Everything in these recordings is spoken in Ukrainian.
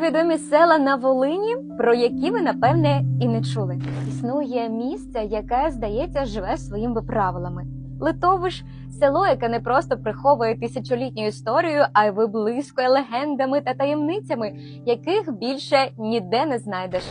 маловідомі села на Волині, про які ви напевне і не чули. Існує місце, яке здається живе своїми правилами. Литовиш село, яке не просто приховує тисячолітню історію, а й виблискує легендами та таємницями, яких більше ніде не знайдеш.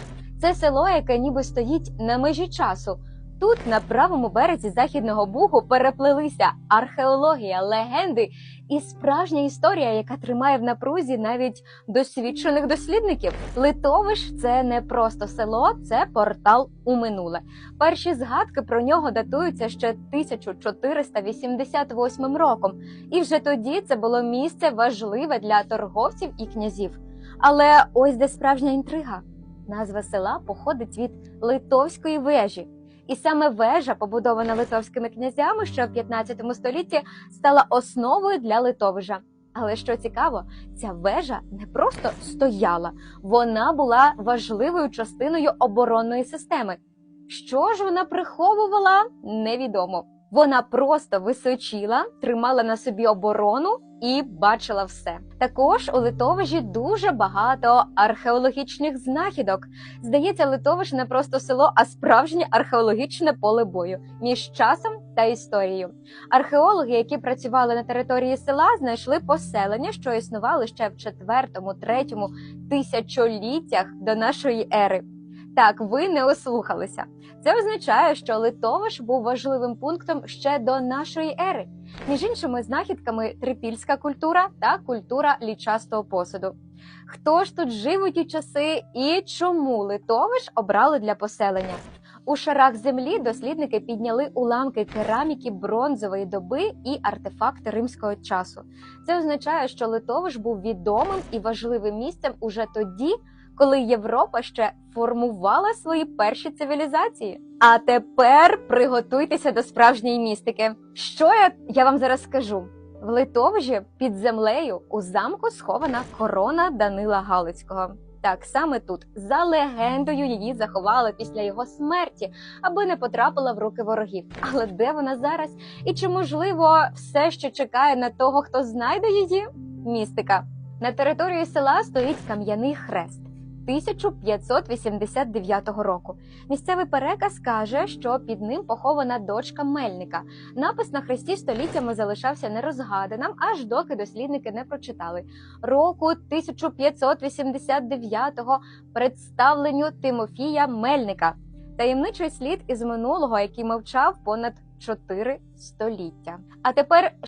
Це село, яке ніби стоїть на межі часу. Тут, на правому березі західного бугу, переплелися археологія, легенди і справжня історія, яка тримає в напрузі навіть досвідчених дослідників. Литовиш це не просто село, це портал у минуле. Перші згадки про нього датуються ще 1488 роком, і вже тоді це було місце важливе для торговців і князів. Але ось де справжня інтрига. Назва села походить від литовської вежі. І саме вежа, побудована литовськими князями ще в 15 столітті, стала основою для Литовижа. Але що цікаво, ця вежа не просто стояла, вона була важливою частиною оборонної системи. Що ж вона приховувала, невідомо. Вона просто височіла, тримала на собі оборону і бачила все. Також у Литовижі дуже багато археологічних знахідок. Здається, Литовиш не просто село, а справжнє археологічне поле бою між часом та історією. Археологи, які працювали на території села, знайшли поселення, що існували ще в 4-3 тисячоліттях до нашої ери. Так, ви не ослухалися. Це означає, що Литовиш був важливим пунктом ще до нашої ери. Між іншими знахідками трипільська культура та культура лічастого посуду. Хто ж тут жив у ті часи і чому Литовиш обрали для поселення? У шарах землі дослідники підняли уламки кераміки бронзової доби і артефакти римського часу. Це означає, що Литовиш був відомим і важливим місцем уже тоді, коли Європа ще формувала свої перші цивілізації. А тепер приготуйтеся до справжньої містики. Що я, я вам зараз скажу? В Литовжі під землею у замку схована корона Данила Галицького. Так саме тут, за легендою, її заховали після його смерті, аби не потрапила в руки ворогів. Але де вона зараз? І чи можливо все ще чекає на того, хто знайде її? Містика на території села стоїть кам'яний хрест. 1589 року. Місцевий переказ каже, що під ним похована дочка Мельника. Напис на хресті століттями залишався нерозгаданим, аж доки дослідники не прочитали року 1589-го представленню Тимофія Мельника. Таємничий слід із минулого, який мовчав понад чотири століття. А тепер